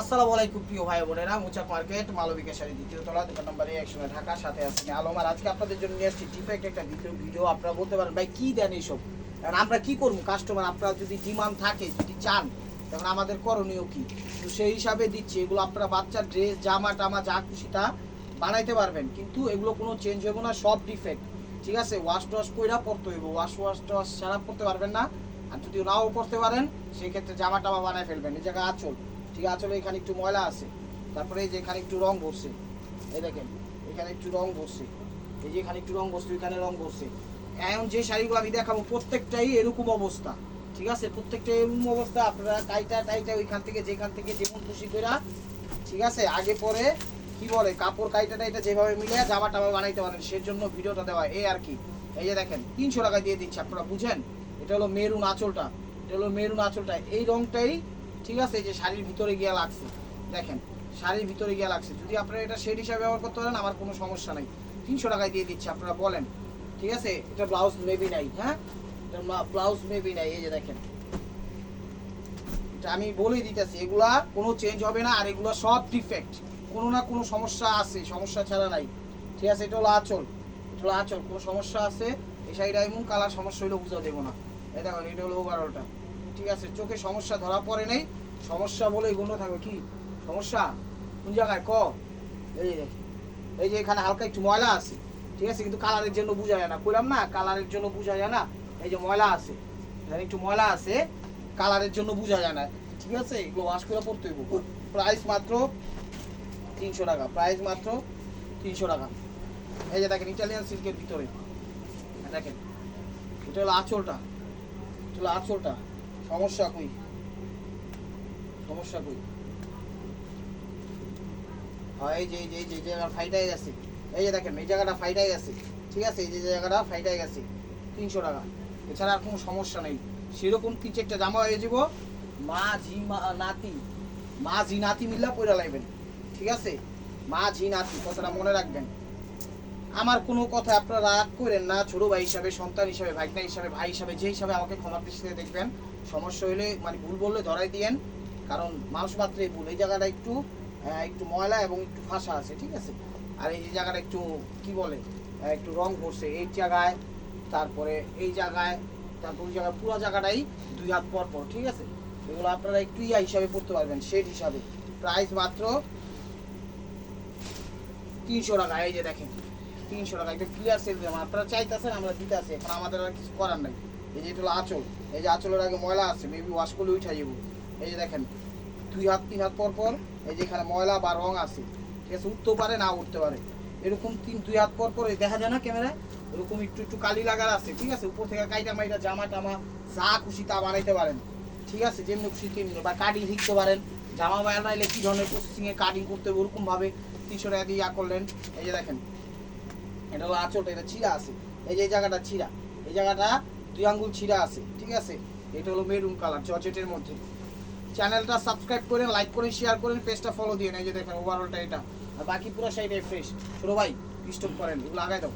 আসসালামু আলাইকুম প্রিয় ভাই বোনেরা মুচাক মার্কেট, মালবিকা শাড়ি দ্বিতীয় তলা, দোকান নম্বরে একসময় ঢাকা, সাথে আসছেন আলম। আর আজকে আপনাদের জন্য নিয়ে আসছি ডিফেক্ট একটা ভিডিও ভিডিও। আপনারা বলতে পারেন, ভাই, কি দেন এইসব? এখন আমরা কি করব? কাস্টমার, আপনারা যদি ডিমান্ড থাকে, যদি চান, তখন আমাদের করণীয় কি? তো সেই হিসাবে দিচ্ছি। এগুলো আপনারা বাচ্চার ড্রেস, জামা টামা, যা খুশি তা বানাইতে পারবেন। কিন্তু এগুলো কোনো চেঞ্জ হবে না, সব ডিফেক্ট ঠিক আছে? ওয়াশ টোয়াশ কইরা পরতে হইব। ওয়াশ ওয়াশ টোয়াশ ছাড়া পরতে পারবেন না। আর যদি নাও করতে পারেন, সেই ক্ষেত্রে জামা টামা বানায় ফেলবেন। এই জায়গায় আঁচল। ঠিক আছে আঁচলে এখানে একটু ময়লা আছে। তারপরে এই যে এখানে একটু রং ভরছে এই দেখেন, এখানে একটু রং ভরছে এই যে এখানে একটু রং ভরছে এখানে রং ভরছে এখন যে শাড়িগুলো আমি দেখাবো, প্রত্যেকটাই এরকম অবস্থা। ঠিক আছে প্রত্যেকটা এরকম অবস্থা। আপনারা টাইটা টাইটা ওইখান থেকে, যেখান থেকে যেমন খুশি করে ঠিক আছে, আগে পরে কি বলে, কাপড় কাইটা টাইটা যেভাবে মিলে জামা টামা বানাইতে পারেন, সেজন্য ভিডিওটা দেওয়া এই আর কি। এই যে দেখেন, তিনশো টাকা দিয়ে দিচ্ছে, আপনারা বুঝেন? এটা হলো মেরুন আঁচলটা। এটা হলো মেরুন আঁচলটা। এই রংটাই ঠিক আছে, এই যে শাড়ির ভিতরে গিয়া লাগছে, দেখেন, শাড়ির ভিতরে গিয়ে লাগছে। যদি আপনারা এটা শেড হিসাবে ব্যবহার করতে পারেন, আমার কোনো সমস্যা নাই। তিনশো টাকায় দিয়ে দিচ্ছে, আপনারা বলেন। ঠিক আছে? এটা ব্লাউজ মেবি নাই হ্যাঁ? এটা ব্লাউজ মেবি নাই, এই যে দেখেন। এটা আমি বলেই দিতেছি, এগুলা কোনো চেঞ্জ হবে না, আর এগুলো সব ডিফেক্ট কোনো না কোনো সমস্যা আছে, সমস্যা ছাড়া নাই। ঠিক আছে? এটা হলো আঁচল। এটা হলো আঁচল, কোনো সমস্যা আছে? এই শাড়িটা এমন কালার, সমস্যা হইলেও বুঝা দেবো না। এই দেখুন, এটা হলো ওভারঅলটা ঠিক আছে? চোখে সমস্যা ধরা পড়ে নেই। সমস্যা বলেই গণ্য থাকবে, কি? সমস্যা? কোন জায়গায়? ক? এই এই যে এখানে হালকা একটু ময়লা আছে, ঠিক আছে? কিন্তু কালারের জন্য বোঝা যায় না। কইলাম না কালারের জন্য বোঝা যায় না, এই যে ময়লা আছে, এখানে একটু ময়লা আছে কালারের জন্য বোঝা যায় না, ঠিক আছে? এগুলো ওয়াশ করে পড়তে হইব। প্রাইস মাত্র তিনশো টাকা প্রাইস মাত্র তিনশো টাকা। এই যে দেখেন ইটালিয়ান সিল্কের ভিতরে। দেখেন, এটা হলো আঁচলটা, এটা হলো আঁচলটা। সমস্যা কই? সমস্যা কই? হয়, এই যে এই যে এই যে জায়গা ফাইটাই গেছে। এই যে দেখেন, এই জায়গাটা ফাইটাই গেছে। ঠিক আছে? এই যে জায়গাটা ফাইটাই গেছে। তিনশো টাকা। এছাড়া আর কোনো সমস্যা নেই। সেরকম কিছু একটা জামা হয়ে যাব। মা, ঝি, মা, নাতি। মা, ঝি, নাতি মিল্লা পয়রা লাইবেন। ঠিক আছে? মা, ঝি, নাতি, কথাটা মনে রাখবেন। আমার কোনো কথা আপনারা রাগ করেন না। ছোট ভাই হিসাবে, সন্তান হিসাবে ভাইনা হিসাবে, ভাই হিসাবে, যে হিসাবে আমাকে ক্ষমা দৃষ্টিতে দেখবেন, সমস্যা হলে মানে ভুল বললে ধরাই দিয়েন। কারণ মানুষ মাত্রই ভুল। এই জায়গাটা একটু একটু ময়লা এবং একটু ফাঁসা আছে, ঠিক আছে? আর এই যে জায়গাটা একটু, কি বলে একটু রং করছে, এই জায়গায়, তারপরে এই জায়গায়, তারপর ওই জায়গায়, পুরো জায়গাটাই দুই হাত পর পর, ঠিক আছে? এগুলো আপনারা একটু ইয়া হিসাবে পড়তে পারবেন, শেড হিসাবে। প্রাইস মাত্র তিনশো টাকা, এই যে দেখেন, তিনশো টাকা। একটা ক্লিয়ার সেল দিলাম আপনারা চাইতেছেন, আমরা দিতে আসি এখন আমাদের আর কিছু করার নাই। এই যে এটা হলো আঁচল। এই যে আঁচলের আগে ময়লা আছে মেবি ওয়াশ করলে উঠে যাব। এই যে দেখেন দুই হাত, তিন হাত পর পর, এই যে এখানে ময়লা বা রং আছে, ঠিক আছে, উঠতেও পারে না উঠতে পারে। এরকম তিন, দুই হাত পর পর দেখা যায় না ক্যামেরায়? এরকম একটু একটু কালি লাগার আছে, ঠিক আছে? উপর থেকে কাইটা মাইটা জামা টামা, যা খুশি তা বানাইতে পারেন। ঠিক আছে? যেমনি খুশি তেমনি, বা কাটিং শিখতে পারেন। জামা বানাইলে কি ধরনের প্রসেসিংয়ে কাটিং করতে হবে, ওরকম ভাবে তিনশো টাকা দিয়ে ইয়া করলেন। এই যে দেখেন, এটা হলো আঁচলটা এটা ছিঁড়া আছে। এই যে এই জায়গাটা ছিঁড়া এই জায়গাটা দুই আঙ্গুল ছিঁড়া আছে, ঠিক আছে? এটা হলো মেরুন কালার জর্জেটের মধ্যে। চ্যানেলটা সাবস্ক্রাইব করেন লাইক করেন শেয়ার করেন পেজটা ফলো দিয়ে এই যে দেখেন ওভারঅলটা এটা। আর বাকি পুরো সাইডে ফ্রেশ ছোটো ভাই স্টপ করেন, এগুলো লাগাই দাও।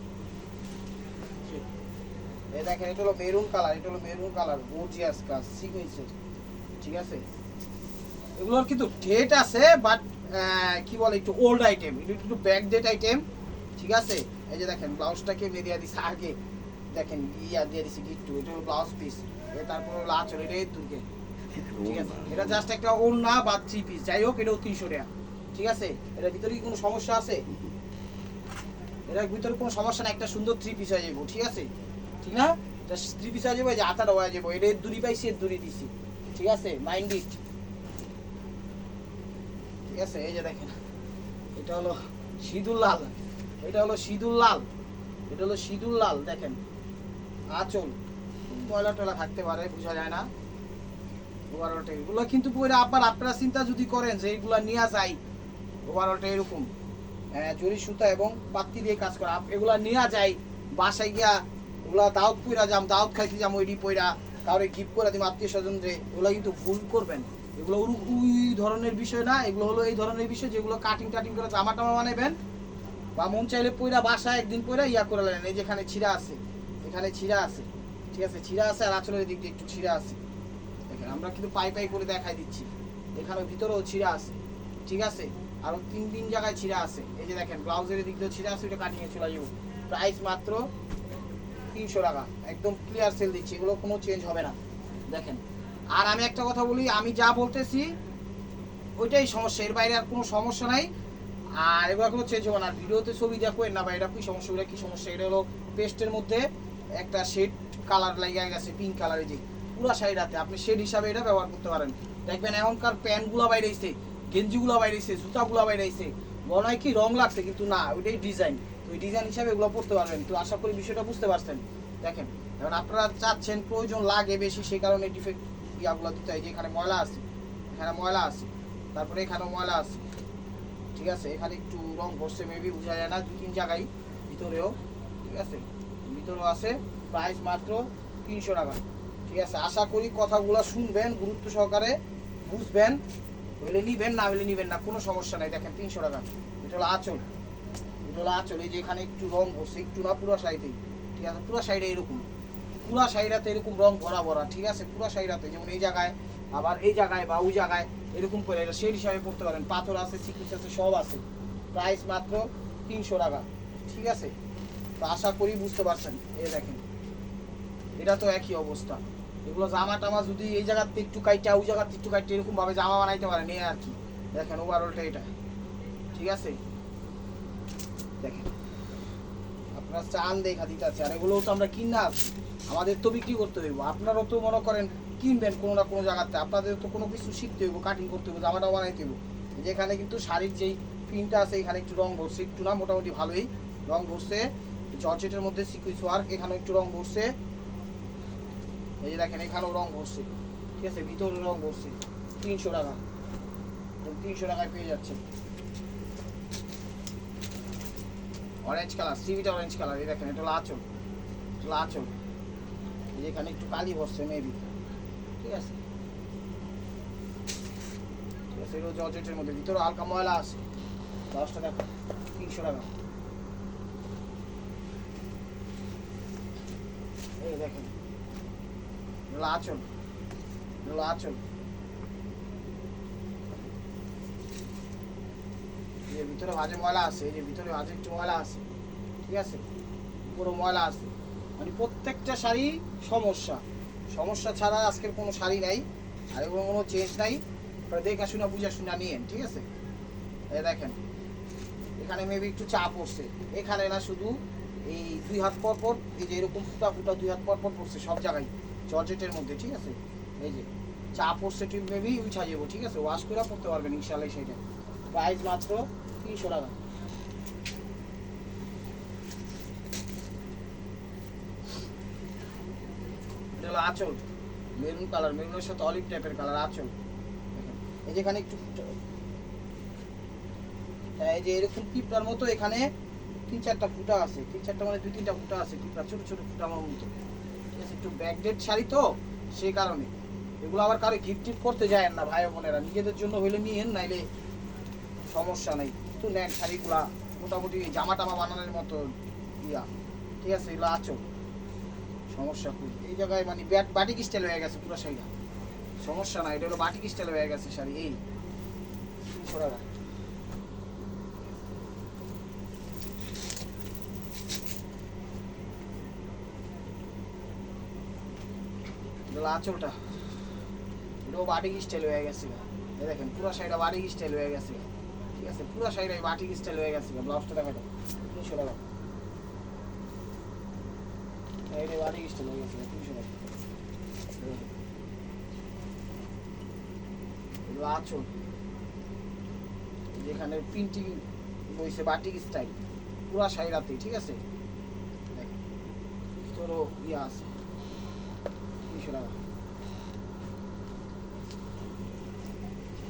এই দেখেন, এটা হলো মেরুন কালার এটা হলো মেরুন কালার গর্জিয়াস কাজ সিকুয়েন্সের ঠিক আছে? এগুলোর কিন্তু ডেট আছে বাট কি বলে একটু ওল্ড আইটেম একটু ব্যাক ডেট আইটেম ঠিক আছে? এই যে দেখেন ব্লাউজটাকে এমনি দিয়ে দিছে? আগে। দেখেন, ইয়া দিয়ে দিছে গিট্টু এটা হলো ব্লাউজ পিস তারপর হলো এই দুর্গে। এটা জাস্ট একটা ওড়না বা থ্রি পিস যাই হোক, এটাও তিনশো টাকা। ঠিক আছে? এটার ভিতরে কি কোনো সমস্যা আছে? এটার ভিতরে কোনো সমস্যা না একটা সুন্দর থ্রি পিস হয়ে যাব, ঠিক আছে? ঠিক না? এটা থ্রি পিস হয়ে যাব যে হয়ে যাব। এটা দূরি পাইছি, এর দূরি দিছি। ঠিক আছে? মাইন্ড ইট ঠিক আছে? এই যে দেখেন, এটা হলো সিঁদুর লাল। এটা হলো সিঁদুর লাল। এটা হলো সিঁদুর লাল, দেখেন। আঁচল। ময়লা টয়লা থাকতে পারে, বোঝা যায় না। ওভারঅলটা এগুলো কিন্তু পরে আবার আপনারা চিন্তা যদি করেন যে এগুলো নিয়ে যায় ওভারঅলটা এরকম। জরি সুতা এবং পাত্তি দিয়ে কাজ করা। এগুলা নিয়ে যায়, বাসায় গিয়া ওগুলা দাওয়াত পইরা যাম, দাওয়াত খাইতে যাম ওইডি পইরা কাউরে গিফট করে দিম আত্মীয় স্বজনরে, এগুলো কিন্তু ভুল করবেন। এগুলো ওই ধরনের বিষয় না, এগুলো হলো এই ধরনের বিষয় যেগুলো কাটিং টাটিং করে জামা টামা বানাবেন বা মন চাইলে পইরা বাসায় একদিন পইরা ইয়া করে নেন এই যেখানে ছিঁড়া আছে, এখানে ছিঁড়া আছে, ঠিক আছে? ছিঁড়া আছে আর আঁচলের দিক দিয়ে একটু ছিঁড়া আছে। দেখেন আমরা কিন্তু পাই পাই করে দেখাই দিচ্ছি। এখানে ভিতরেও ছিঁড়া আছে, ঠিক আছে? আরও তিন তিন জায়গায় ছিঁড়া আছে। এই যে দেখেন, ব্লাউজের দিক দিয়ে ছিঁড়া আছে ওটা কাটিংয়ে চলে যাব। প্রাইস মাত্র তিনশো টাকা। একদম ক্লিয়ার সেল দিচ্ছি, এগুলো কোনো চেঞ্জ হবে না। দেখেন, আর আমি একটা কথা বলি, আমি যা বলতেছি, ওইটাই সমস্যা। এর বাইরে আর কোনো সমস্যা নাই। আর এগুলো কোনো চেঞ্জ হবে না। ভিডিওতে ছবি দেখো এর না ভাই, এটা কি সমস্যা? এটা কি সমস্যা? এটা হলো পেস্টের মধ্যে একটা শেড কালার লাগিয়ে গেছে পিঙ্ক কালারের যে। পুরা শাড়িটাতে আপনি শেড হিসাবে এটা ব্যবহার করতে পারেন। দেখবেন এখনকার প্যান্টগুলো বাইরে এসছে গেঞ্জিগুলো বাইরে এসছে জুতাগুলো বাইরে এসছে মনে হয় কি রং লাগছে, কিন্তু না, ওইটাই ডিজাইন ওই ডিজাইন হিসাবে এগুলো পড়তে পারবেন। তো আশা করি বিষয়টা বুঝতে পারছেন। দেখেন, এখন আপনারা চাচ্ছেন প্রয়োজন লাগে বেশি সেই কারণে ডিফেক্ট ইয়াগুলো দিতে হয়। যে এখানে ময়লা আছে, এখানে ময়লা আছে, তারপরে এখানেও ময়লা আছে। ঠিক আছে, এখানে একটু রং বসছে মেবি বোঝা যায় না দু তিন জায়গায়, ভিতরেও। ঠিক আছে, ভিতরেও আছে প্রাইস মাত্র তিনশো টাকা। ঠিক আছে, আশা করি কথাগুলো শুনবেন, গুরুত্ব সহকারে বুঝবেন, হইলে নিবেন, না হইলে নিবেন না, কোনো সমস্যা নাই। দেখেন, তিনশো টাকা। এটা হলো আঁচল। এটা হলো আঁচল। এই যে এখানে একটু রং বসছে একটু না, পুরো সাইডেই ঠিক আছে, পুরো সাইডে এরকম। পুরা শাড়িটাতে এরকম রং ভরা ভরা, ঠিক আছে, পুরা শাড়িটাতে যেমন এই জায়গায়, আবার এই জায়গায় বা ওই জায়গায় এরকম করে এটা সেই হিসাবে পড়তে পারেন। পাথর আছে সিকুইন্স আছে, সব আছে। প্রাইস মাত্র তিনশো টাকা। ঠিক আছে? তো আশা করি বুঝতে পারছেন। এ দেখেন। এটা তো একই অবস্থা। এগুলো জামা টামা যদি এই জায়গাতে একটু কাইটা, ওই জায়গাতে একটু কাইটা এরকম ভাবে জামা বানাইতে পারেন এই আর কি। দেখেন ওভারঅলটা এটা। ঠিক আছে? দেখেন। আপনার চান দেখা দিতে আছে আর এগুলোও তো আমরা কিনা আছি। আমাদের তো বিক্রি করতে হইব। আপনারাও তো মনে করেন কিনবেন কোনো না কোনো জায়গাতে। আপনাদের তো কোনো কিছু শিখতে হইব কাটিং করতে হইব জামাটা বানাইতে হইব। যেখানে কিন্তু শাড়ির যেই প্রিন্টটা আছে, এখানে একটু রং ভরছে একটু না, মোটামুটি ভালোই রং ভরছে জর্জেটের মধ্যে সিকুইন্স ওয়ার্ক এখানে একটু রং ভরছে এই যে দেখেন, এখানেও রং ভরছে। ঠিক আছে ভিতরে রং ভরছে। তিনশো টাকা। তিনশো টাকায় পেয়ে যাচ্ছে অরেঞ্জ কালার সিভিটা অরেঞ্জ কালার এই দেখেন, এটা হলো আঁচল হলো এই যে এখানে একটু কালি বসছে মেবি ঠিক আছে। ঠিক আছে, এগুলো জর্জেটের মধ্যে। ভিতরে হালকা ময়লা আছে। দশটা দেখো, তিনশো টাকা। এই দেখেন এটা হলো আঁচল এটা হলো আঁচল যে ভিতরে ভাজে ময়লা আছে এই যে ভিতরে ভাজে একটু ময়লা আছে ঠিক আছে পুরো ময়লা আছে মানে প্রত্যেকটা শাড়ি সমস্যা সমস্যা ছাড়া আজকের কোনো শাড়ি নাই আর এগুলো কোনো চেঞ্জ নাই দেখা শোনা বুঝা শোনা নিয়েন ঠিক আছে এই দেখেন এখানে মেবি একটু চা পড়ছে এখানে না শুধু এই দুই হাত পর পর এই যে এরকম ফুটা ফুটা দুই হাত পর পর পড়ছে সব জায়গায় জর্জেটের মধ্যে, ঠিক আছে? এই যে চা পড়ছে মেবি উঠা যাব ঠিক আছে? ওয়াশ করে পড়তে পারবেন ইনশাল্লাহ সেটা প্রাইস মাত্র তিনশো টাকা। হলো মেরুন কালার, মেরুনের সাথে অলিভ টাইপের কালার, আঁচল। এই যেখানে একটু হ্যাঁ এই যে এরকম পিঁপড়ার মতো এখানে তিন চারটা ফুটা আছে। তিন চারটা মানে দুই তিনটা ফুটা আছে, পিঁপড়া, ছোট ছোট ফুটা আমার মতো। একটু ব্যাকডেট শাড়ি তো সেই কারণে। এগুলো আবার কারও গিফট টিফট করতে যায় না, ভাই বোনেরা। নিজেদের জন্য হইলে নিয়েন, নাইলে সমস্যা নেই। একটু নেন শাড়িগুলা, মোটামুটি জামা টামা বানানোর মতো ইয়া। ঠিক আছে, এগুলো আছো। সমস্যা খুব। এই জায়গায় মানে ব্যাট, বাটিক স্টাইল হয়ে গেছে পুরো শাড়িটা। সমস্যা নাই, এটা হলো বাটিক স্টাইল হয়ে গেছে শাড়ি, এই। তিনশো এটা হলো আঁচলটা এটাও বাটিক স্টাইল হয়ে গেছে। দেখেন, পুরো বাটিক স্টাইল হয়ে ঠিক আছে, পুরো শাড়িটা বাটিক স্টাইল হয়ে ব্লাউজটা তিনশো টাকা। এগুলো যেখানে প্রিন্টিং বইছে বাটিক স্টাইল পুরা ঠিক আছে? তোরও ইয়ে আছে।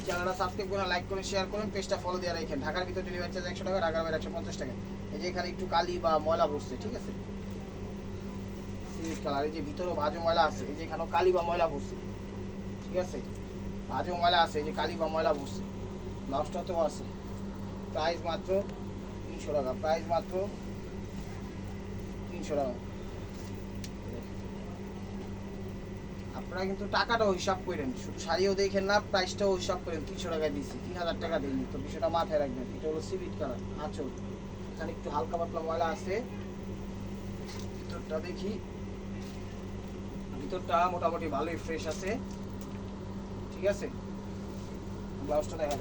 চ্যানেলটা সাবস্ক্রাইব করে লাইক করে শেয়ার করুন পেজটা ফলো দিয়ে রাখেন। ঢাকার ভিতর ডেলিভারি চার্জ একশো টাকা, ঢাকার বাইরে একশো পঞ্চাশ টাকা। এই যে এখানে একটু কালি বা ময়লা বসছে, ঠিক আছে? কালার এই যে ভিতরেও ভাজো ময়লা আছে, এই যে এখানেও কালি বা ময়লা বসছে, ঠিক আছে? ভাজো ময়লা আছে, এই যে কালি বা ময়লা বসছে ব্লাউজটাতেও আছে। প্রাইস মাত্র তিনশো টাকা প্রাইস মাত্র তিনশো টাকা। আপনারা কিন্তু টাকাটাও হিসাব করেন। শুধু শাড়িও দেখেন না প্রাইসটাও হিসাব করেন। তিনশো টাকায় দিচ্ছি তিন হাজার টাকা দিইনি। তো বিষয়টা মাথায় রাখবেন, এটা হলো সিভিট কালার আঁচল। এখানে একটু হালকা পাতলা ময়লা আছে। ভিতরটা দেখি। ভিতরটা মোটামুটি ভালোই ফ্রেশ আছে। ঠিক আছে? ব্লাউজটা দেখা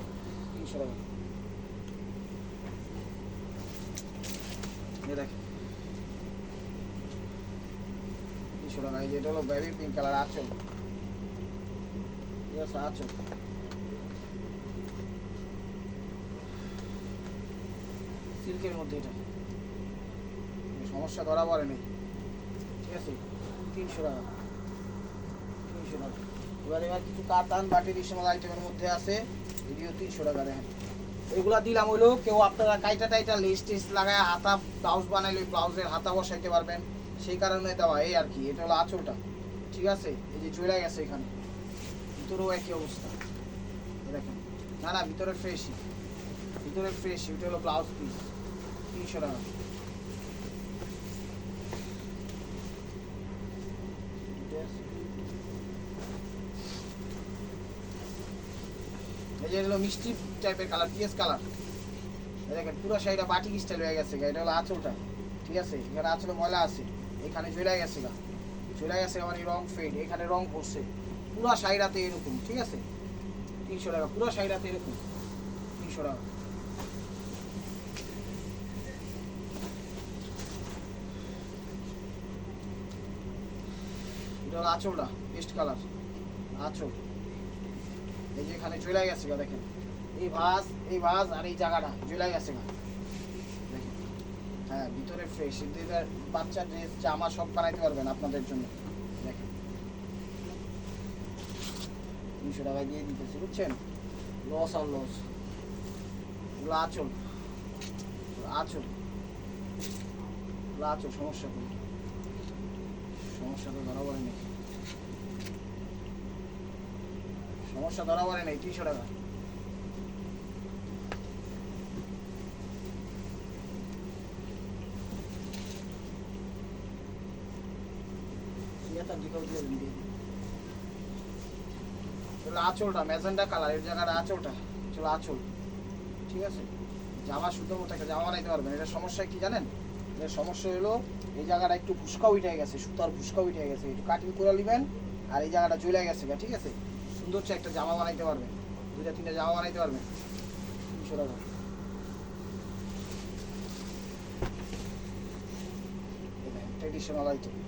তিনশো টাকা। দেখেন তিনশো টাকা এই যে হলো বেবি পিঙ্ক কালার আঁচল। ঠিক আছে, আঁচল। সিল্কের মধ্যে এটা। সমস্যা ধরা পড়ে নেই ঠিক আছে, তিনশো টাকা। তিনশো টাকা। এবার এবার কিছু কাতান বা ট্রেডিশনাল আইটেমের মধ্যে আছে এটিও তিনশো টাকা, দেখেন। এগুলা দিলাম হইল কেউ আপনারা কাইটা টাইটা লেস টেস লাগায় হাতা, ব্লাউজ বানাইলে ব্লাউজের হাতা বসাইতে পারবেন। সেই কারণে দেওয়া এই আর কি, এটা হলো আঁচলটা। ঠিক আছে? এই যে চলে গেছে এখানে। ভিতরেও একই অবস্থা। দেখেন। না না, ভিতরে ফ্রেশই ভিতরে ফ্রেশ এটা হলো ব্লাউজ পিস তিনশো টাকা। এই যে হলো মিষ্টি টাইপের কালার পিএস কালার দেখেন, পুরো শাড়িটা বাটিক স্টাইল হয়ে গেছে। এটা হলো আঁচলটা। ঠিক আছে? এখানে আঁচলে ময়লা আছে। এখানে ঝুলে গেছে গা। ঝুলে গেছে আমার এই রং ফেড এখানে রং পড়ছে পুরো শাড়িটাতে এরকম, ঠিক আছে? তিনশো টাকা, পুরো শাড়িটাতে এরকম। তিনশো টাকা। এটা আঁচলটা পেস্ট কালার আঁচল। এই যে এখানে চলে গেছে গা, দেখেন। এই ভাস এই ভাস আর এই জায়গাটা চলে গেছে গা। হ্যাঁ ভিতরে ফ্রেশ বাচ্চা ড্রেস জামা সব বানাইতে পারবেন আপনাদের জন্য। দেখেন। তিনশো টাকা দিয়ে দিতেছি, বুঝছেন? লস আর লস এগুলো আচল। আচল। এগুলো আচল, সমস্যা করি সমস্যা তো ধরা পড়ে নেই সমস্যা ধরা পড়ে নেই তিনশো টাকা সিয়াতার দিকেও দিয়ে দিন, দিয়ে দিন। চলো আঁচলটা, ম্যাজেন্ডা কালার, এর জায়গাটা আঁচলটা চলো আঁচল, ঠিক আছে? জামা সুন্দর মতো একটা জামা বানাইতে পারবেন। এটা সমস্যা কি জানেন? এর সমস্যা হলো, এই জায়গাটা একটু ফুসকা উঠে গেছে, সুতার ফুসকা উঠে গেছে। একটু কাটিং করে নেবেন, আর এই জায়গাটা জ্বলে গেছে ঠিক আছে? সুন্দর একটা জামা বানাইতে পারবেন। দুইটা, তিনটা জামা বানাইতে পারবেন। তিনশো টাকা। ট্রেডিশনাল আইটেম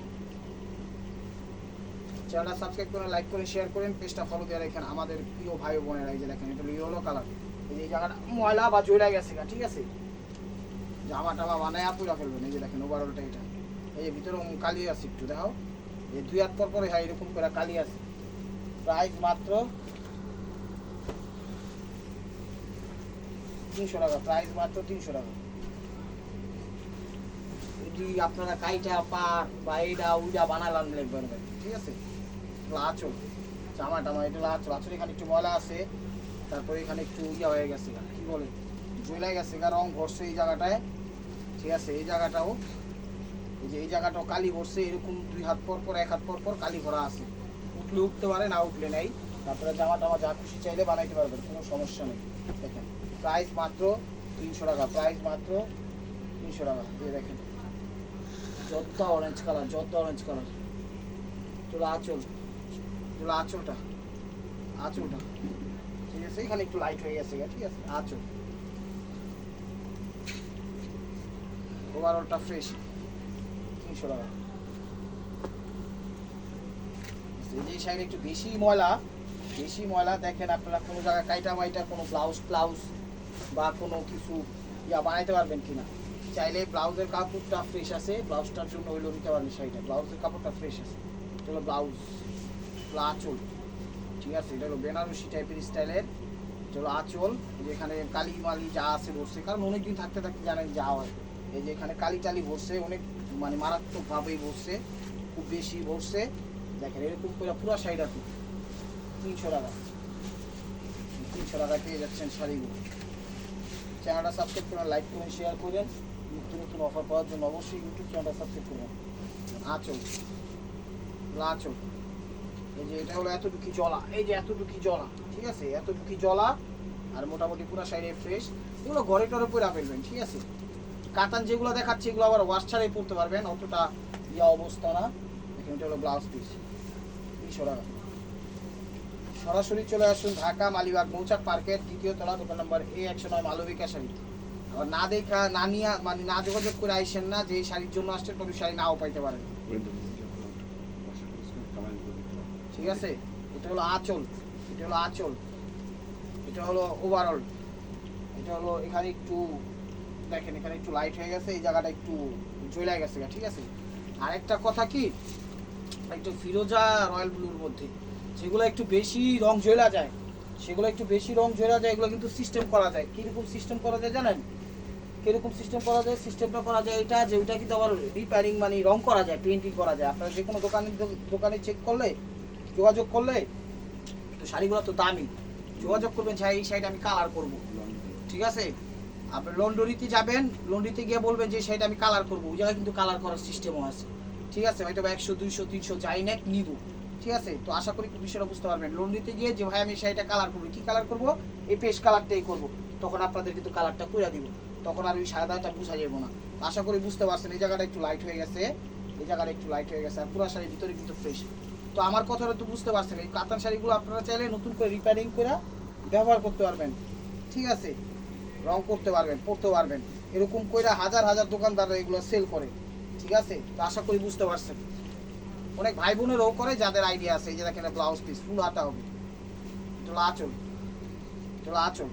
চ্যানেলটা সাবস্ক্রাইব করেন লাইক করে শেয়ার করেন পেজটা ফলো দিয়ে রাখেন আমাদের প্রিয় ভাই বোনেরা। এই যে দেখেন, এটা ইয়েলো কালার এই যে জায়গাটা ময়লা বা জয়লা গেছে ঠিক আছে? জামা টামা বানায় পুরা ফেলবেন। এই যে দেখেন ওভারঅলটা এটা। এই ভিতরে কালি আছে একটু, দেখাও। এই দুই হাত পর পরে হ্যাঁ এরকম করে কালি আছে। প্রাইস মাত্র তিনশো টাকা, প্রাইস মাত্র তিনশো টাকা। যদি আপনারা কাইটা পার বা এইটা উইটা বানালাম পারবেন ঠিক আছে? আঁচল। জামা টামা এটা আঁচল। আঁচল এখানে একটু ময়লা আছে। তারপরে এখানে একটু ইয়া হয়ে গেছে। কি বলে? জ্বলে গেছে। গা রং ভরছে এই জায়গাটায়। ঠিক আছে? এই জায়গাটাও। এই যে এই জায়গাটাও কালি ভরছে। এরকম দুই হাত পর পর, এক হাত পর পর কালি ভরা আছে। উঠলে উঠতে পারে, না উঠলে নেই। তারপরে জামা টামা যা খুশি চাইলে বানাইতে পারবেন। কোনো সমস্যা নেই। দেখেন প্রাইস মাত্র তিনশো টাকা। প্রাইস মাত্র তিনশো টাকা। দিয়ে দেখেন। যত অরেঞ্জ কালার যত অরেঞ্জ কালার তোলা আঁচল। তোলা আঁচলটা আঁচলটা ঠিক আছে এখানে একটু লাইট হয়ে গেছে, ঠিক আছে? আঁচল। ওভারঅলটা ফ্রেশ তিনশো টাকা। এই সাইডে একটু বেশি ময়লা বেশি ময়লা, দেখেন আপনারা কোনো জায়গায় কাইটা মাইটা, কোনো ব্লাউজ ব্লাউজ বা কোনো কিছু ইয়া বানাইতে পারবেন কিনা। চাইলে ব্লাউজের কাপড়টা ফ্রেশ আছে, ব্লাউজটার জন্য ওইগুলো নিতে পারবেন শাড়িটা ব্লাউজের কাপড়টা ফ্রেশ আছে। এটা হলো আঁচল। ঠিক আছে, এটা হলো বেনারসি টাইপের স্টাইলের, এটা হলো আঁচল। যেখানে কালি মালি যা আছে বসছে, কারণ অনেকদিন থাকতে থাকতে জানেন যা হয়। এই যে এখানে কালি টালি বসছে, অনেক মানে মারাত্মকভাবেই বসছে, খুব বেশি বসছে। দেখেন, এরকম করে পুরো শাড়িটাতে তিনশো টাকা। তিনশো টাকা পেয়ে যাচ্ছেন শাড়িগুলো। চ্যানেলটা সাবস্ক্রাইব করুন লাইক করুন শেয়ার করবেন নতুন নতুন অফার পাওয়ার জন্য অবশ্যই ইউটিউব চ্যানেলটা সাবস্ক্রাইব করবেন। আচল। আঁচল। এই যে এটা হলো এতটুকু জলা, এই যে এতটুকু জলা, ঠিক আছে? এতটুকু জলা আর মোটামুটি পুরো সাইডে ফ্রেশ এগুলো ঘরে টরে পরে ফেলবেন ঠিক আছে? কাতান যেগুলো দেখাচ্ছে, এগুলো আবার ওয়াশ ছাড়াই পরতে পারবেন, অতটা ইয়া অবস্থা না। দেখেন, এটা হলো ব্লাউজ পিস তিনশো টাকা সরাসরি চলে আসুন ঢাকা মালিবাগ মৌচাক পার্কের দ্বিতীয় তলা, দোকান নম্বর এ একশো নয় মালবিকা শাড়ি। আবার না দেখা, না নিয়ে মানে না যোগাযোগ করে আইসেন না, যে এই শাড়ির জন্য আসছেন, তবে শাড়ি নাও পাইতে পারেন। ঠিক আছে? এটা হলো আঁচল। এটা হলো আঁচল। এটা হলো ওভারঅল এটা হলো এখানে একটু, দেখেন, এখানে একটু লাইট হয়ে গেছে, এই জায়গাটা একটু জ্বলে গেছে ঠিক আছে? আরেকটা কথা কি? একটু ফিরোজা রয়্যাল ব্লুর মধ্যে। যেগুলো একটু বেশি রং জ্বলা যায়, সেগুলো একটু বেশি রং জ্বলা যায়, এগুলো কিন্তু সিস্টেম করা যায়। কীরকম সিস্টেম করা যায় জানেন? কীরকম সিস্টেম করা যায়? সিস্টেমটা করা যায় এটা যে ওইটা কিন্তু আবার রিপেয়ারিং মানে রং করা যায় পেন্টিং করা যায়। আপনারা যে কোনো দোকানে দোকানে চেক করলে যোগাযোগ করলে তো শাড়িগুলো তো দামি। যোগাযোগ করবেন যে এই শাড়িটা আমি কালার করব। ঠিক আছে? আপনি লন্ডরিতে যাবেন, লন্ডরিতে গিয়ে বলবেন যে, শাড়িটা আমি কালার করব। ওই জায়গায় কিন্তু কালার করার সিস্টেমও আছে। ঠিক আছে? হয়তো বা একশো, দুইশো, তিনশো যাই না নিব। ঠিক আছে? তো আশা করি বিষয়টা বুঝতে পারবেন। লন্ডরিতে গিয়ে যে ভাই আমি শাড়িটা কালার করব। কি কালার করব? এই পেস্ট কালারটাই করব। তখন আপনাদের কিন্তু কালারটা করে দিব। তখন আর ওই সাদাটা বোঝা যাব না। আশা করি বুঝতে পারছেন, এই জায়গাটা একটু লাইট হয়ে গেছে। এই জায়গাটা একটু লাইট হয়ে গেছে। আর পুরো শাড়ির ভিতরে কিন্তু ফ্রেশ তো আমার কথাটা তো বুঝতে পারছেন, এই কাতান শাড়িগুলো আপনারা চাইলে নতুন করে রিপেয়ারিং করে ব্যবহার করতে পারবেন। ঠিক আছে? রং করতে পারবেন পরতে পারবেন। এরকম কইরা হাজার হাজার দোকানদাররা এগুলো সেল করে। ঠিক আছে? তো আশা করি বুঝতে পারছেন। অনেক ভাই বোনেরও করে, যাদের আইডিয়া আছে, এই যে দেখেন ব্লাউজ পিস ফুল হাতা হবে। এটা আঁচল। এটা আঁচল।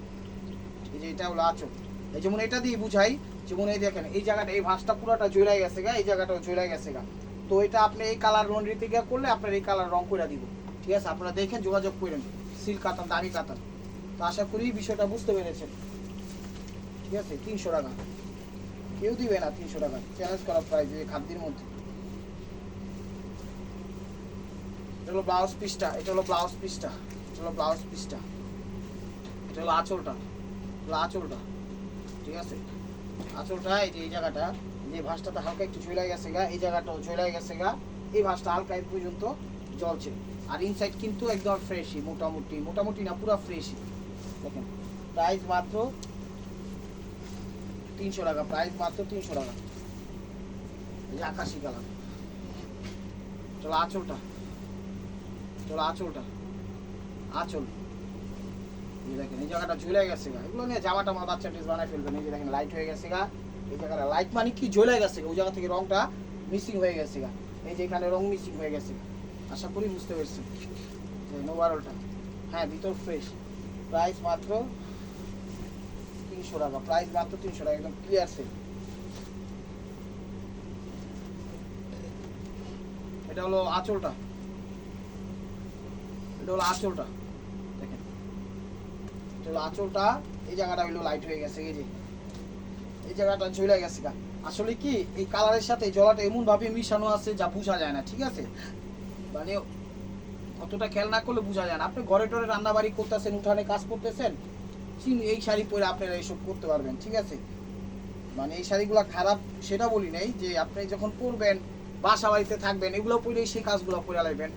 এই যে এটা হলো আঁচল। এই যেমন এটা দিয়ে বুঝাই, যেমন এই দেখেন, এই জায়গাটা, এই ভাঁজটা পুরোটা জুড়াই গেছে গা, এই জায়গাটাও জুড়াই গেছে গা। তো এটা আপনি এই কালার লন্ড্রিতে গিয়ে করলে আপনার এই কালার রং করে দিব। ঠিক আছে? আপনারা দেখেন, যোগাযোগ করেন। সিল কাতান দামি কাতান তো আশা করি বিষয়টা বুঝতে পেরেছেন। ঠিক আছে? তিনশো টাকা। কেউ দিবে না তিনশো টাকা। চ্যালেঞ্জ করা প্রাইস এই খাদ্যের মধ্যে। এটা হলো ব্লাউজ পিসটা এটা হলো ব্লাউজ পিসটা এটা হলো ব্লাউজ পিসটা এটা হলো আঁচলটা। আঁচলটা। ঠিক আছে? আঁচলটা, এই যে এই জায়গাটা। যে ভাঁজটাতে হালকা একটু ঝুলাই গেছে গা, এই জায়গাটাও ঝুলাই গেছে গা। এই ভাসটা হালকা এই পর্যন্ত জ্বলছে। আর ইনসাইড কিন্তু একদম ফ্রেশই মোটামুটি মোটামুটি না, পুরো ফ্রেশই দেখেন প্রাইস মাত্র তিনশো টাকা প্রাইস মাত্র তিনশো টাকা। আকাশি কালার। চলো আঁচলটা। চলো আঁচলটা। আঁচল। এই দেখেন, এই জায়গাটা ঝুলে গেছে গা। এগুলো নিয়ে জামা টামা বাচ্চা ড্রেস বানায় ফেলবেন। এই যে দেখেন লাইট হয়ে গেছে গা। এই জায়গাটা। লাইট মানে কি? ঝুলে গেছে ওই জায়গা থেকে রংটা মিসিং হয়ে গেছে গা। এই যে এখানে রং মিসিং হয়ে গেছে আশা করি বুঝতে পেরেছেন নোভারলটা হ্যাঁ ভিতর ফ্রেশ প্রাইস মাত্র তিনশো টাকা। প্রাইস মাত্র তিনশো টাকা। একদম ক্লিয়ার সেল এটা হলো আঁচলটা। এটা হলো আঁচলটা। দেখেন। এটা হলো আঁচলটা। এই জায়গাটা হলো লাইট হয়ে গেছে। এই যে এই জায়গাটা ঝুলে গেছে গা। আসলে কি, এই কালারের সাথে জলাটা এমন ভাবে মিশানো আছে যা বোঝা যায় না, ঠিক আছে? মানে অতটা খেয়াল না করলে বোঝা যায় না। আপনি ঘরে টরে রান্না বাড়ি করতেছেন, উঠানে কাজ করতেছেন, চিন- এই শাড়ি পরে আপনারা এইসব করতে পারবেন, ঠিক আছে? মানে এই শাড়িগুলো খারাপ, সেটা বলি নাই যে আপনি যখন পরবেন, বাসা বাড়িতে থাকবেন, এগুলো পরেই সেই কাজগুলো পরে লাগবেন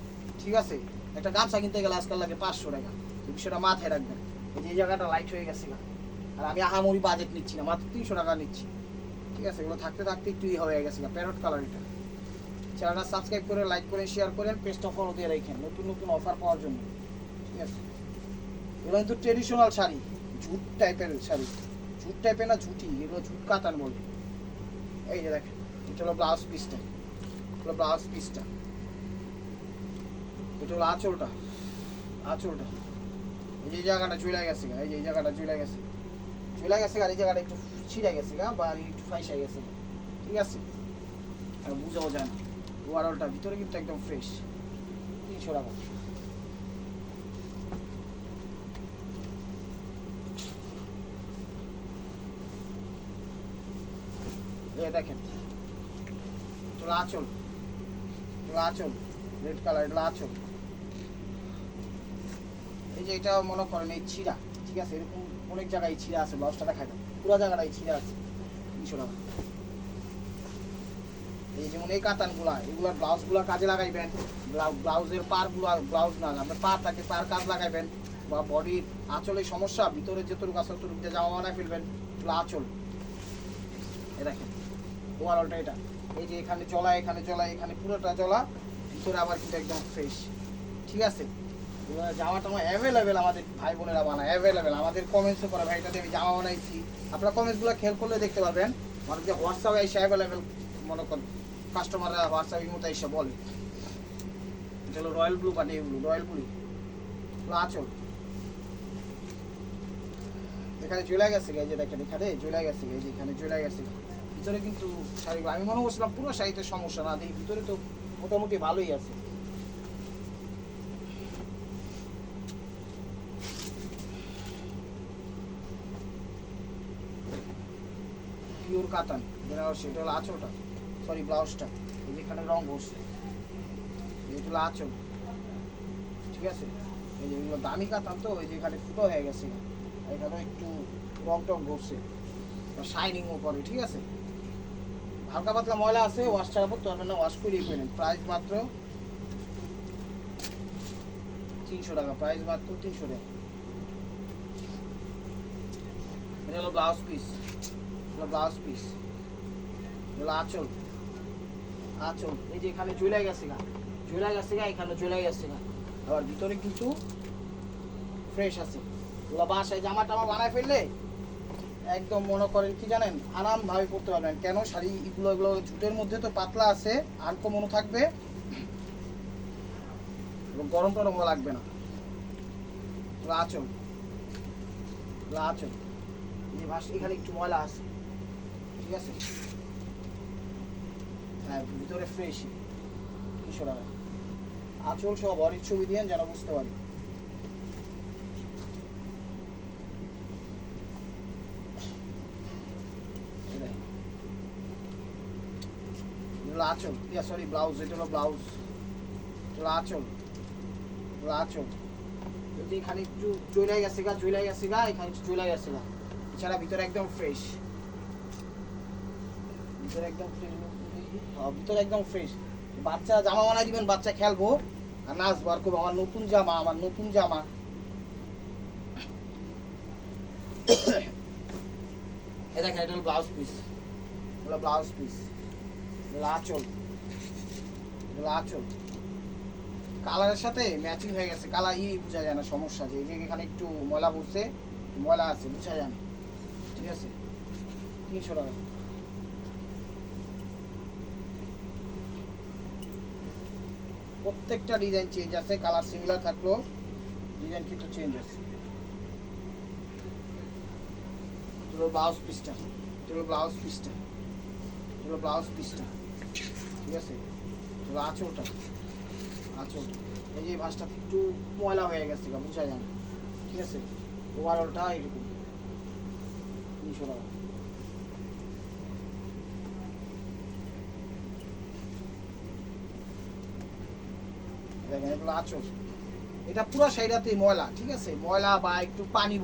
ঠিক আছে? একটা গামছা কিনতে গেলে আজকাল লাগে পাঁচশো টাকা, বিষয়টা মাথায় রাখবেন। এই জায়গাটা লাইট হয়ে গেছে গা। আর আমি আহামরি বাজেট নিচ্ছি না, মাত্র তিনশো টাকা নিচ্ছি। ঠিক আছে, এগুলো থাকতে থাকতে একটু ই হয়ে গেছে প্যারট কালার এটা। চ্যানেলটা সাবস্ক্রাইব করে লাইক করে শেয়ার করেন পেজটা ফলো দিয়ে রাখেন, নতুন নতুন অফার পাওয়ার জন্য। ঠিক আছে? এগুলো কিন্তু ট্রেডিশনাল শাড়ি, ঝুট টাইপের শাড়ি। ঝুট টাইপের না ঝুটি, এগুলো ঝুট কাতান বলে। এই যে দেখেন, এটা হলো ব্লাউজ পিসটা হলো ব্লাউজ পিসটা এটা হলো আঁচলটা আঁচলটা। এই যে জায়গাটা চলে গেছে এই যে এই জায়গাটা চলে গেছে। চলে গেছে, গাড়ি জায়গাটা একটু ছিঁড়ে গেছে গা বা একটু ফাইসা গেছে। ঠিক আছে? আর বুঝাও যায় না। ওয়ারলটা ভিতরে কিন্তু একদম ফ্রেশ তিনশো টাকা দেখেন এটা আঁচল। রেড কালার এটা আঁচল। এই যে এটা মনে করেন এই ছিঁড়া, ঠিক আছে? এরকম অনেক জায়গায় ছিঁড়া আছে ব্লাউজটা দেখায় না। পুরো জায়গাটাই ছিঁড়া আছে। তিনশো টাকা এই যেমন এই কাতানগুলা এগুলোর ব্লাউজগুলো কাজে লাগাইবেন। ব্লাউ- ব্লাউজের পারগুলো ব্লাউজ না, আপনার পার থাকে, পার কাজ লাগাইবেন। বা বডির আঁচলে সমস্যা, ভিতরে যেতটুকু আছে ততটুকু দিয়ে জামা বানায় ফেলবেন। এগুলো আঁচল। এ দেখেন ওভারঅলটা এটা। এই যে এখানে জলা এখানে জলা, এখানে পুরোটা জলা, ভিতরে আবার কিন্তু একদম ফ্রেশ ঠিক আছে? জামা টামা অ্যাভেলেবেল আমাদের ভাই বোনেরা বানায় অ্যাভেলেবেল আমাদের কমেন্টসও করে ভাই আমি জামা বানাইছি। আপনারা কমেন্টসগুলো খেয়াল করলে দেখতে পারবেন। মানে যে হোয়াটসঅ্যাপে এসে অ্যাভেলেবেল মনে করেন কাস্টমাররা হোয়াটসঅ্যাপ মতো এসে বলে। হলো রয়্যাল ব্লু বা নেই ব্লু রয়্যাল ব্লু আচল। এখানে চলে গেছে এই যে দেখেন এখানে, চলে গেছে এই যে এখানে চলে গেছে। ভিতরে কিন্তু শাড়ি, আমি মনে করছিলাম পুরো শাড়িতে সমস্যা না, দেখি ভিতরে তো মোটামুটি ভালোই আছে। পিওর কাতান বেনারসি এটা হলো আঁচলটা সরি ব্লাউজটা, এই যে এখানে রং বসছে এটা হলো আঁচল, ঠিক আছে? এই যে এগুলো দামি কাতান তো ওই যে এখানে ফুটো হয়ে গেছে এখানে একটু রং টং বসছে শাইনিংও করে, ঠিক আছে? হালকা পাতলা ময়লা আছে ওয়াশ ছাড়া পড়তে পারবেন না ওয়াশ করিয়ে ফেলেন প্রাইস মাত্র তিনশো টাকা প্রাইস মাত্র তিনশো টাকা। এটা হলো ব্লাউজ পিস হলো ব্লাউজ পিস হলো আঁচল আঁচল এই যে এখানে চলে গেছে গা। চলে গেছে গা, এখানে চলে গেছে গা। আবার ভিতরে কিছু ফ্রেশ আছে। ওগুলো বাসায় জামা টামা বানায় ফেললে একদম মনে করেন কি জানেন আরাম ভাবে পড়তে পারবেন। কেন শাড়ি এগুলো এগুলো জুটের মধ্যে তো পাতলা আছে আনকমনও থাকবে। এবং গরম টরম লাগবে না। এগুলো আচল এগুলো আঁচল এখানে একটু ময়লা আছে। ঠিক আছে? হ্যাঁ ভিতরে ছবি দিয়ে যেন বুঝতে পারি। ইয়া সরি ব্লাউজ এটা হলো ব্লাউজ এটা আঁচল। এই এখানে একটু চলে গেছে গা চলে গেছে গা, এখানে চলে গেছে গা। এছাড়া ভিতরে একদম ফ্রেশ ভিতরে একদম ফ্রেশ ভিতরে একদম ফ্রেশ বাচ্চা জামা বানাই দিবেন, বাচ্চা খেলব। আর নাচবো আর করব, আমার নতুন জামা, আমার নতুন জামা। দেখেন, এটা ব্লাউজ পিস ব্লাউজ পিস কালারের সাথে ম্যাচিং হয়ে গেছে। বোঝা যায় না, সমস্যা যে এখানে একটু ময়লা পড়ছে ময়লা আছে, বোঝা যায় না। ঠিক আছে? তিনশো টাকা। প্রত্যেকটা ডিজাইন চেঞ্জ আছে কালার সিমিলার থাকলেও ডিজাইন কিন্তু চেঞ্জ আছে। এগুলো ব্লাউজ পিসটা এগুলো ব্লাউজ পিসটা এগুলো ব্লাউজ পিসটা ঠিক আছে? এগুলো আঁচলটা আঁচলটা এই যে ভাঁজটা একটু ময়লা হয়ে গেছে বোঝা যায় না, ঠিক আছে? ওভারঅলটা এরকম। তিনশো টাকা দেখেন, এগুলো এটা পুরো শাড়িটাতেই ময়লা, ঠিক আছে? ময়লা বা একটু পানি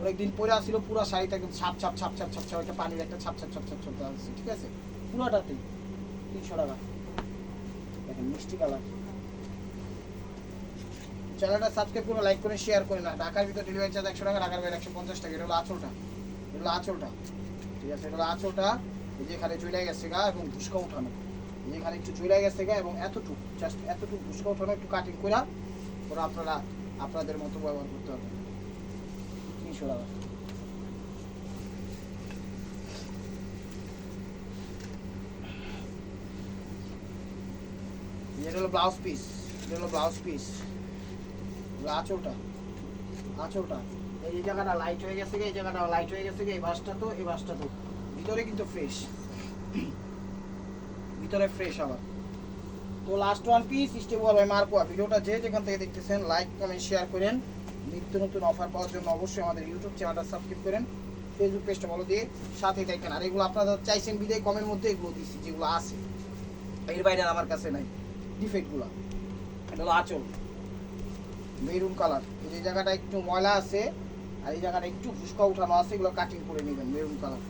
অনেকদিন পরে আসছিল পুরো শাড়িটা কিন্তু ছাপ ছাপ ছাপ ছাপ ছাপ ছাপ, একটা পানির একটা ছাপ ছাপ ছাপ ছাপ ছাপ আসছে ঠিক আছে? পুরোটাতেই, তিনশো টাকা। দেখেন, মিষ্টি কালার। চ্যানেলটা সাবস্ক্রাইব করে লাইক করে শেয়ার করে না ঢাকার ভিতর ডেলিভারি চার্জ একশো টাকা, ঢাকার বাইরে একশো পঞ্চাশ টাকা। এটা হলো আঁচলটা। এটা হলো আঁচলটা। ঠিক আছে? এটা হলো আঁচলটা। এই যে এখানে চলে গেছে গা, এবং ভুসকা উঠানো। এই যে এখানে একটু চলে গেছে গা, এবং এতটুকু। এতটুকু উঠানো একটু কাটিং করে ওরা আপনারা আপনাদের মতো ব্যবহার করতে এটা হলো ব্লাউজ পিস ব্লাউজ পিস এই জায়গাটা লাইট হয়ে গেছে এই জায়গাটা লাইট হয়ে গেছে এই তো, এই ভিতরে কিন্তু ফ্রেশ ভিতরে ফ্রেশ আবার। তো লাস্ট ওয়ান পিস স্টেবল ভাই মার্কোয়া ভিডিওটা যে যেখান থেকে দেখতেছেন লাইক কমেন্ট শেয়ার করেন। নিত্য নতুন অফার পাওয়ার জন্য অবশ্যই আমাদের ইউটিউব চ্যানেলটা সাবস্ক্রাইব করেন। ফেসবুক পেজটা ফলো দিয়ে সাথেই থাকেন আর এগুলো আপনারা চাইছেন বিদায় কমের মধ্যে এগুলো দিচ্ছি যেগুলো আছে। এর বাইরে আমার কাছে নাই। ডিফেক্টগুলো এটা হলো আঁচল। মেরুন কালার এই জায়গাটা একটু ময়লা আছে, আর এই জায়গাটা একটু ফুসকা উঠানো আছে, এগুলো কাটিং করে নেবেন মেরুন কালার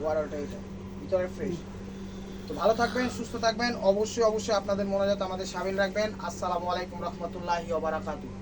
ওয়ারালটা এটা। ভিতরে ফ্রেশ তো ভালো থাকবেন, সুস্থ থাকবেন। অবশ্যই অবশ্যই আপনাদের মনোজাত আমাদের সামিল রাখবেন। আসসালামু আলাইকুম রহমতুল্লাহি ওবারাকাতুহ